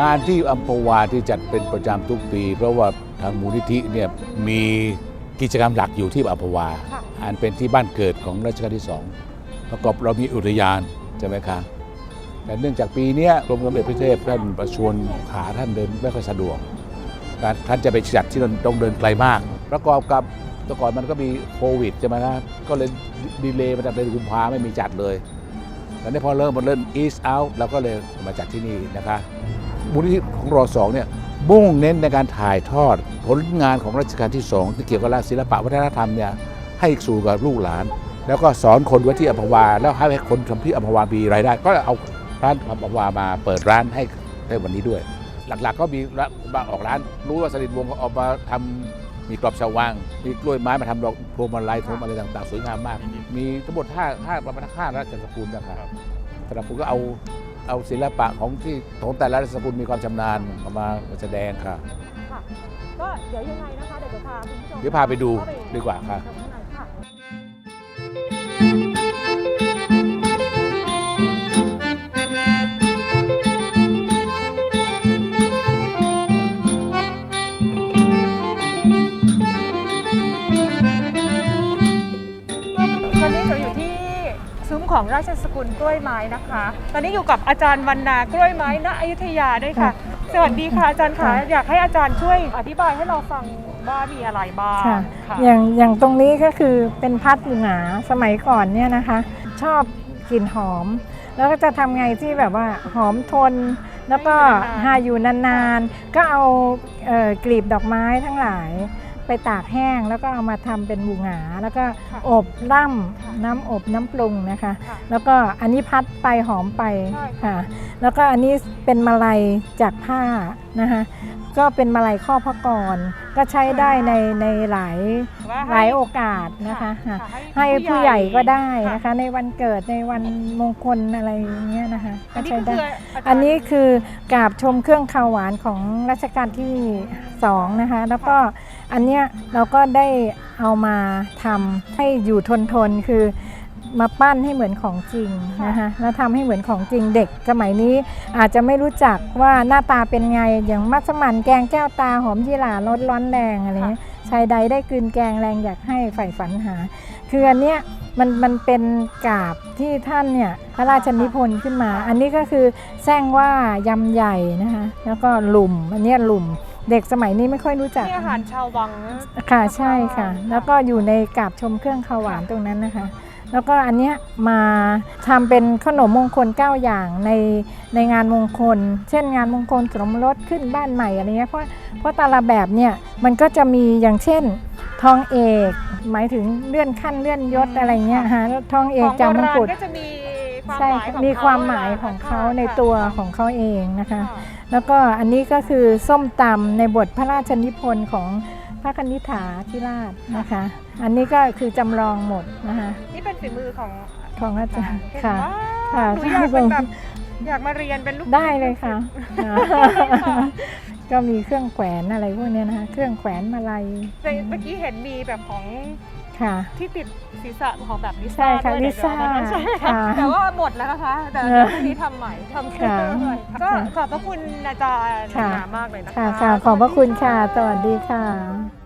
งานที่อัมพวาที่จัดเป็นประจำทุกปี เพราะว่าทางมูลนิธิเนี่ยมีกิจกรรมหลักอยู่ที่อัมพวาค่ะอันเป็นที่บ้านเกิดของรัชกาลที่สองประกอบเรามีอุทยานใช่ไหมคะแต่เนื่องจากปีเนี้ยกรมสมเด็จพระเทพท่านประชวรขาท่านเดินไม่ค่อยสะดวกการท่านจะไปจัดที่ต้องเดินไกลมาก ประกอบกับแต่ก่อนมันก็มีโควิดใช่ไหมครับก็เลยดีเลย์มาจากเดือนกุมภาไม่มีจัดเลยตอนนี้พอเริ่มมันเริ่ม east out เราก็เลยมาจัดที่นี่นะคะ มูลนิธิของรอสองเนี่ยมุ่งเน้นในการถ่ายทอดผลงานของรัชกาลที่สองที่เกี่ยวกับศิลปะวัฒนธรรมเนี่ยให้สู่กับลูกหลาน แล้วก็สอนคนไว้ที่อัมพวา แล้วให้คนทำที่อัมพวามีรายได้ ก็เอาร้านอัมพวามาเปิดร้านให้ในวันนี้ด้วย หลักๆก็มีร้านมาออกร้าน รู้ว่าสลิดวงก็ออกมาทำมีกรอบชาววัง มีกล้วยไม้มาทำดอกพวงมาลัยพวงมาลัยต่างๆ สวยงามมาก มีทั้งหมดห้าห้าประมาณห้าราชสกุลนะครับแต่ละคนก็เอา เอาศิลปะของที่ของแต่ละราชสกุลมีความชำนาญเอามาแสดงค่ะ ค่ะ ก็เดี๋ยวยังไงนะคะ เดี๋ยวจะพาคุณผู้ชมเดี๋ยวพาไปดูเข้ดีกว่าค่ะข้าง ของราชสกุลกล้วยไม้นะคะ ตอนนี้อยู่กับอาจารย์วรรณากล้วยไม้ณอยุธยาด้วยค่ะ สวัสดีค่ะอาจารย์ค่ะ อยากให้อาจารย์ช่วยอธิบายให้เราฟังว่ามีอะไรบ้างค่ะค่ะอย่างอย่างตรงนี้ก็คือเป็นพัดหงาสมัยก่อนเนี่ยนะคะ ชอบกลิ่นหอม แล้วก็จะทำไงที่แบบว่าหอมทน แล้วก็หาอยู่นานๆ ก็เอาเอ่อกลีบดอกไม้ทั้งหลาย ไปตากแห้งแล้วก็เอามาทำเป็นบูหงา แล้วก็ค่ะอบล่ค่ะำน้ำอบน้ำปรุงนะคะค่ะแล้วก็อันนี้พัดไปหอมไปใช่ค่ะค่ะ แล้วก็อันนี้เป็นมาลัยจากผ้านะคะก็เป็นมาลัยข้อพระกรก็ใช้ได้ในในหลายว่าหลายโอกาสนะคะค่ะค่ะให้ผู้ใหญ่ก็ได้นะคะ ในวันเกิดในวันมงคลอะไรอย่างเงี้ยนะคะอัก็นนี้ใช้ก็ได้คืออาจารย์อันนี้คือกราบชมเครื่องคาวหวานของรัชกาลที่ สองนะคะ แล้วก็อันเนี้ยเราก็ได้เอามาทำให้อยู่ทนทนๆคือมาปั้นให้เหมือนของจริงนะคะแล้วทำให้เหมือนของจริงเด็กสมัยนี้อาจจะไม่รู้จักว่าหน้าตาเป็นไงอย่างมัสมั่นแกงแก้วตาหอมยี่หร่ารสร้อนแรงอะไรเงี้ยชายใดได้กลืนแกงแรงอยากให้ใฝ่ฝันหา คืออันเนี้ยมันมันเป็นกาบที่ท่านเนี่ยพระราชนิพนธ์ขึ้นมา อันนี้ก็คือแซงว่ายำใหญ่นะคะแล้วก็หลุมอันเนี้ยหลุม เด็กสมัยนี้ไม่ค่อยรู้จัก นี่อาหารชาววังนะค่ะใช่ค่ะ แล้วก็อยู่ในกาบชมเครื่องข้าวหวานตรงนั้นนะคะ แล้วก็อันเนี้ยมาทำเป็นขนมมงคล 9 อย่างในในงานมงคล เช่นงานมงคลสมรสขึ้นบ้านใหม่อะไรเงี้ยเพราะเพราะแต่ละแบบเนี่ยมันก็จะมีอย่างเช่นทองเอก หมายถึงเลื่อนขั้นเลื่อนยศอะไรเงี้ยฮะแล้วทองเอขกองจาโบมงราณกุฎ ก็จะมี ความใช่หมายของมีเขความหมายของเขาค่ะในตัวค่ะของเขาเองนะคะค่ะแล้วก็อันนี้ก็คือส้มตำในบทพระราชนิพนธ์ของพระคณิษฐาธิราชนะคะ อันนี้ก็คือจำลองหมดนะคะ นี่เป็นฝีมือของของอาจารย์เก่งค่ะมากค่ะหนูอยากเป็นแบบอยากมาเรียนเป็นลูกได้เลยค่ะค่ะ ก็มีเครื่องแขวนอะไรพวกเนี้ยนะคะ เครื่องแขวนมาลัยแต่เมื่อกี้เห็นมีแบบของ ค่ะ ที่ติดศีรษะของแบบลิใช่ซ่าค่ะด้วยลิซ่าเดี๋ยวนะใช่ค่ะแต่ว่าหมดแล้วนะคะแต่เอเดี๋ยอวพรุ่งนี้ทำใหม่ทำขึ้นค่ะด้วยก็ขอบพระคุณอาจารย์ค่ะหนามากเลยนะคะ ค่ะค่ะขอบพระคุณค่ะ สวัสดีค่ะ